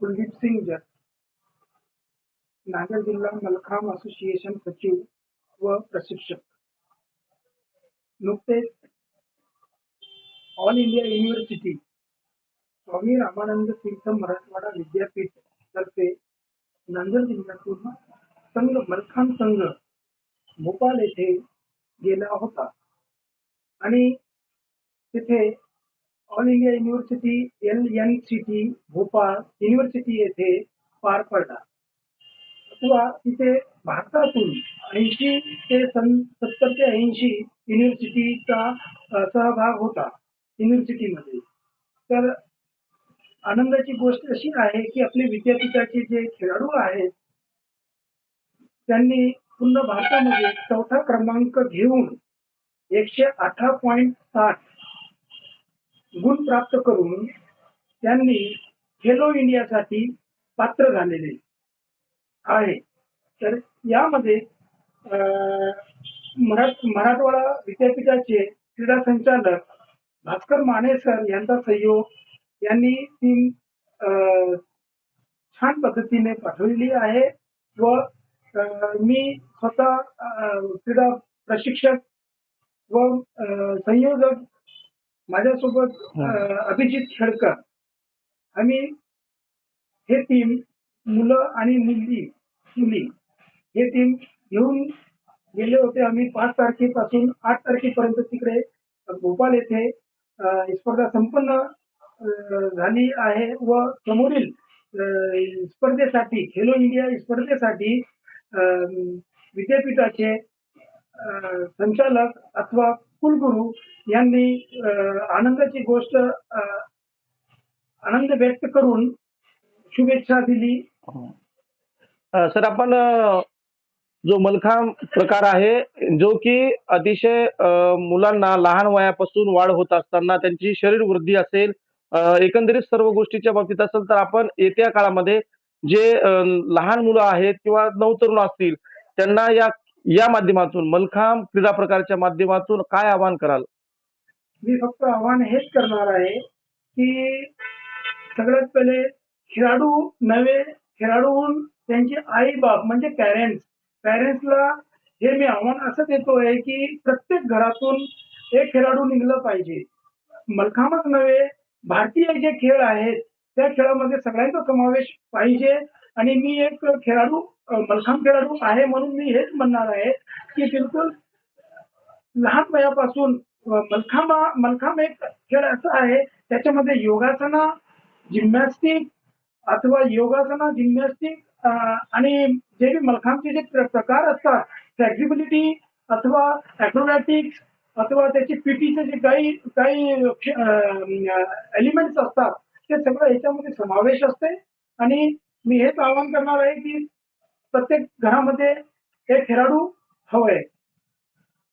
कुलदीप सिंग जट नांदेड जिल्हा मलखांब असोसिएशन सचिव व प्रशिक्षक. नुकतेच all India university Swami Ramanand Tirth Marathwada विद्यापीठ तर्फे नांदेड जिल्ह्यातून संघ मलखांब संघ भोपाल येथे गेला होता. आणि तिथे all India university L N C T Bhopal university येथे पार पडला. किंवा तिथे भारतातून ऐंशी ते सन सत्तर ते ऐंशी युनिव्हर्सिटीचा सहभाग होता युनिव्हर्सिटीमध्ये. तर आनंदाची गोष्ट अशी आहे की आपले विद्यापीठाचे जे खेळाडू आहेत त्यांनी पूर्ण भारतामध्ये चौथा क्रमांक घेऊन एकशे अठरा पॉईंट साठ गुण प्राप्त करून त्यांनी खेलो इंडियासाठी पात्र झालेले. आहे. तर यामध्ये मराठ मराठवाडा विद्यापीठाचे क्रीडा संचालक भास्कर माने सर यांचा सहयोग यांनी टीम अं, छान पद्धतीने पाठवलेली आहे. व अं, मी स्वतः अं, क्रीडा प्रशिक्षक व अं, संयोजक माझ्यासोबत अभिजित खेडकर आम्ही हे टीम मुलं आणि मुली मुली हे टीम घेऊन गेले होते आम्ही पाच तारखेपासून. आठ तारखेपर्यंत तिकडे भोपाळ येथे स्पर्धा संपन्न झाली आहे व समोरील स्पर्धेसाठी खेलो इंडिया स्पर्धेसाठी विद्यापीठाचे संचालक अथवा कुलगुरू यांनी आनंदाची गोष्ट आनंद व्यक्त करून शुभेच्छा दिली. सर आपण जो मलखांब प्रकार आहे जो की अतिशय मुलांना लहान वयापासून वाढ होत असताना त्यांची शरीर वृद्धी असेल एकंदरीत सर्व गोष्टीच्या बाबतीत असेल तर आपण येत्या काळामध्ये जे लहान मुलं आहेत किंवा नवतरुण असतील त्यांना या या माध्यमातून मलखांब क्रीडा प्रकारच्या माध्यमातून काय आवाहन कराल? मी फक्त आव्हान हेच करणार आहे की सगळ्यात पहिले खेळाडू नवे खेळाडूहून त्यांचे आई बाप म्हणजे पॅरेंट्स पॅरेंट्सला हे मी आव्हान असं देतोय की प्रत्येक घरातून एक खेळाडू निघलं पाहिजे. मलखांबच नव्हे भारतीय जे खेळ आहेत त्या खेळामध्ये सगळ्यांचा समावेश पाहिजे आणि मी एक खेळाडू मलखांब खेळाडू आहे म्हणून मी हेच म्हणणार आहे की बिलकुल लहान वयापासून मलखांब मलखांब एक खेळ असा आहे त्याच्यामध्ये योगासना जिम्नॅस्टिक अथवा योगासना जिम्नॅस्टिक आणि जे बी मलखांबचे जे प्रकार असतात फ्लेक्झिबिलिटी अथवा ॲक्रोबॅटिक्स अथवा त्याचे पीटीचे जे काही काही एलिमेंट्स असतात ते सगळं याच्यामध्ये समावेश असते. आणि मी हेच आवाहन करणार आहे की प्रत्येक घरामध्ये एक खेळाडू हवंय